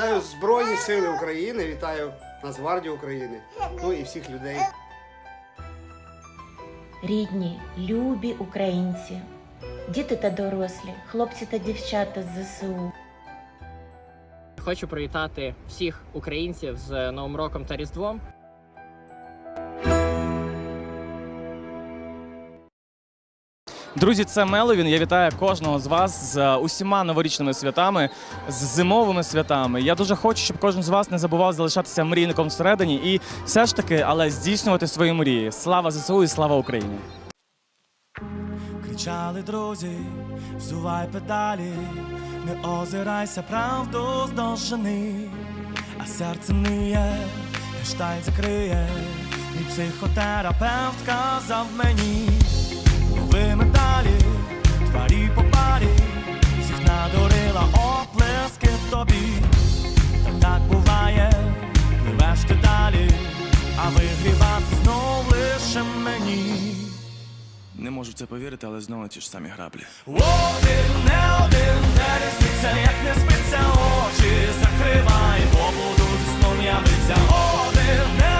Вітаю Збройні Сили України, вітаю Нацгвардію України, ну і всіх людей. Рідні, любі українці, діти та дорослі, хлопці та дівчата з ЗСУ. Хочу привітати всіх українців з Новим роком та Різдвом. Друзі, це Меловін. Я вітаю кожного з вас з е, усіма новорічними святами, з зимовими святами. Я дуже хочу, щоб кожен з вас не забував залишатися мрійником всередині і все ж таки, але здійснювати свої мрії. Слава ЗСУ і слава Україні! Кричали друзі, взувай педалі, не озирайся, правду здовжени, а серце ниє, гештальт закриє, мій психотерапевт казав мені, тварі по парі, всіх надурила оплески тобі, та так буває, пливеш ти далі, а вигрівати знов лише мені. Не можу в це повірити, але знову ті ж самі граблі. Один, не один, не різниця, як не спиться, очі закривай, побуду зі сном явиться. Один, не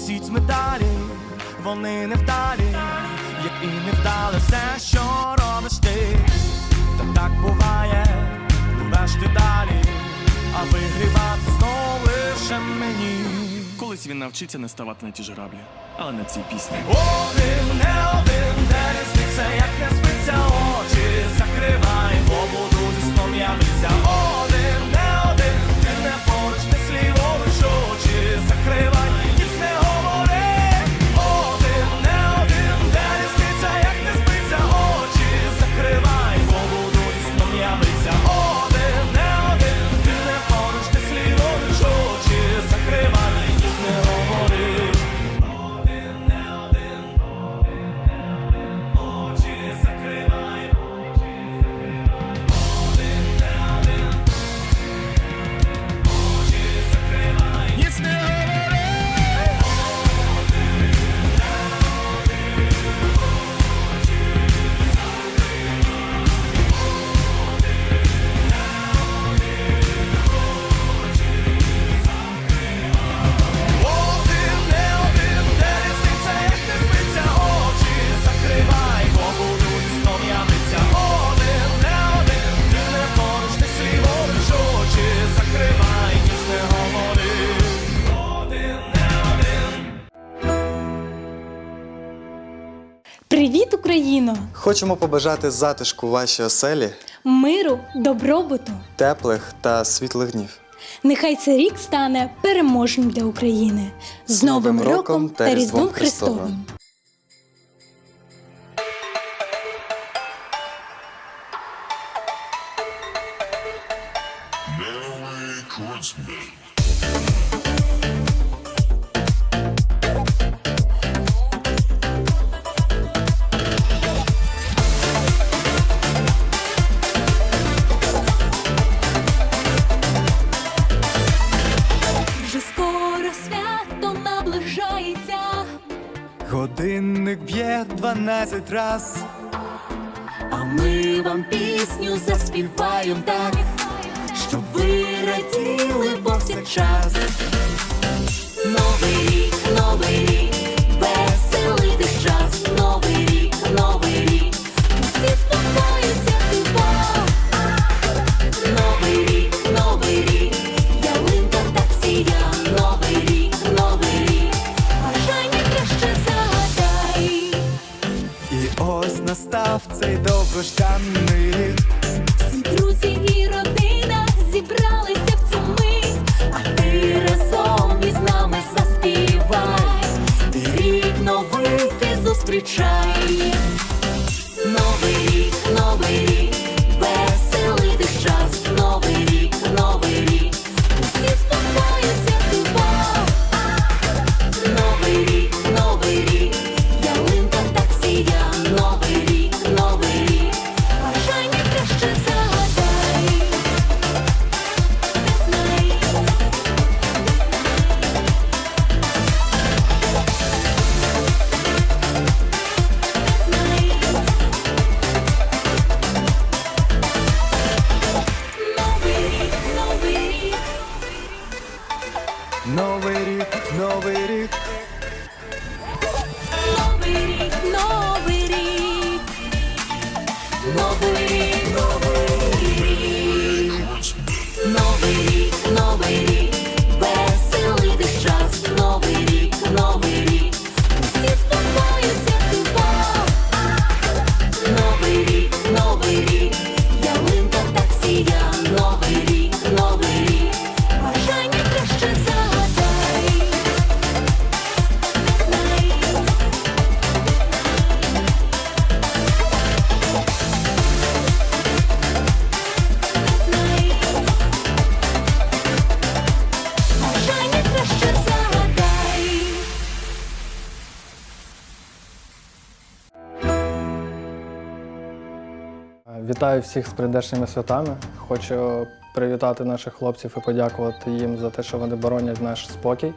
Несіть медалі, вони невдалі, як і невдале все, що робиш ти. Та так буває, пливеш ти далі, а вигрівати знов лише мені. Колись він навчиться не ставати на ті ж граблі, але на цій пісні. Один, не один, де різниця, як не спиться, очі закривай, побуду зі сном явиться. Привіт, Хочемо побажати затишку вашій оселі, Миру, добробуту. теплих та світлих днів. Нехай цей рік стане переможним для України з Новим роком та Різдвом Христовим. Годинник б'є дванадцять раз. А ми вам пісню заспіваємо так, щоб ви раділи повсякчас. Новий рік, новий рік, Вітаю всіх з прийдешніми святами. Хочу привітати наших хлопців і подякувати їм за те, що вони боронять наш спокій.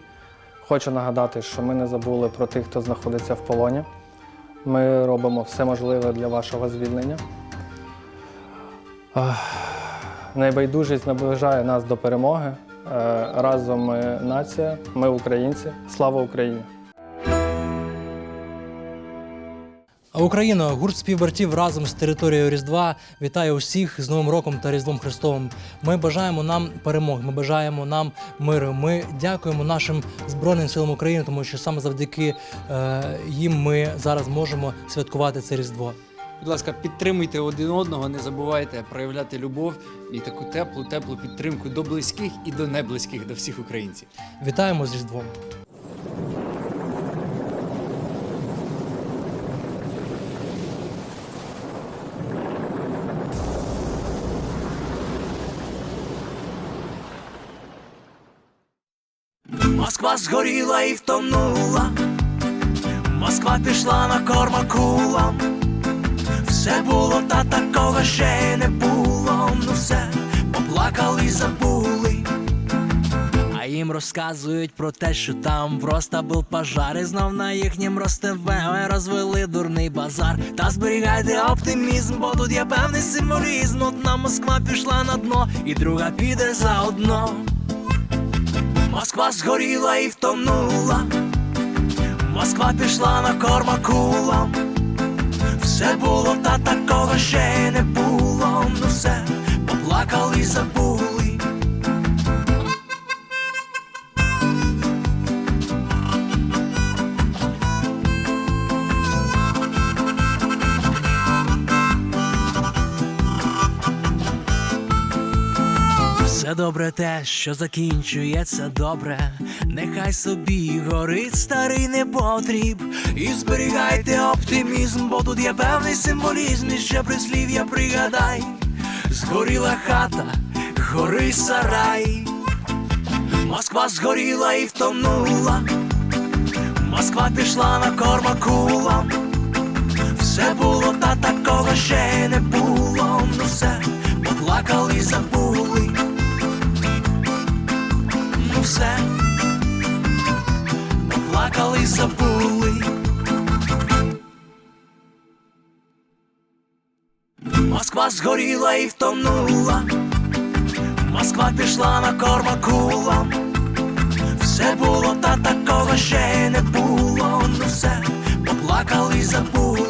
Хочу нагадати, що ми не забули про тих, хто знаходиться в полоні. Ми робимо все можливе для вашого звільнення. Найбайдужість наближає нас до перемоги. Е, Разом ми нація, ми українці. Слава Україні! А Україна, гурт співбратів разом з територією Різдва вітає усіх з Новим роком та Різдвом Христовим. Ми бажаємо нам перемоги, ми бажаємо нам миру. Ми дякуємо нашим Збройним силам України, тому що саме завдяки е, їм ми зараз можемо святкувати це Різдво. Будь ласка, підтримуйте один одного, не забувайте проявляти любов і таку теплу, теплу підтримку до близьких і до неблизьких, до всіх українців. Вітаємо з Різдвом! Москва згоріла і втонула, Москва пішла на кормакулам. Все було, та такого ще не було. Ну все, поплакали, забули. А їм розказують про те, що там просто був пожар, і знов на їхнім ростеве розвели дурний базар. Та зберігайте оптимізм, бо тут є певний символізм. Одна Москва пішла на дно, і друга піде заодно. Москва згоріла і втонула, Москва пішла на кормакулам. Все було, та такого ще не було. Ну все, поплакали, забули. Добре те, що закінчується добре, нехай собі горить старий непотріб. І зберігайте оптимізм, бо тут є певний символізм, і ще прислів'я пригадай. Згоріла хата, гори сарай. Москва згоріла і втонула. Москва пішла на кормакулам. Все було, та такого ще не було. Москва згоріла і втонула. Москва пішла на кормакулам. Все було, та такого ще не було. Ну все, поплакали, забули.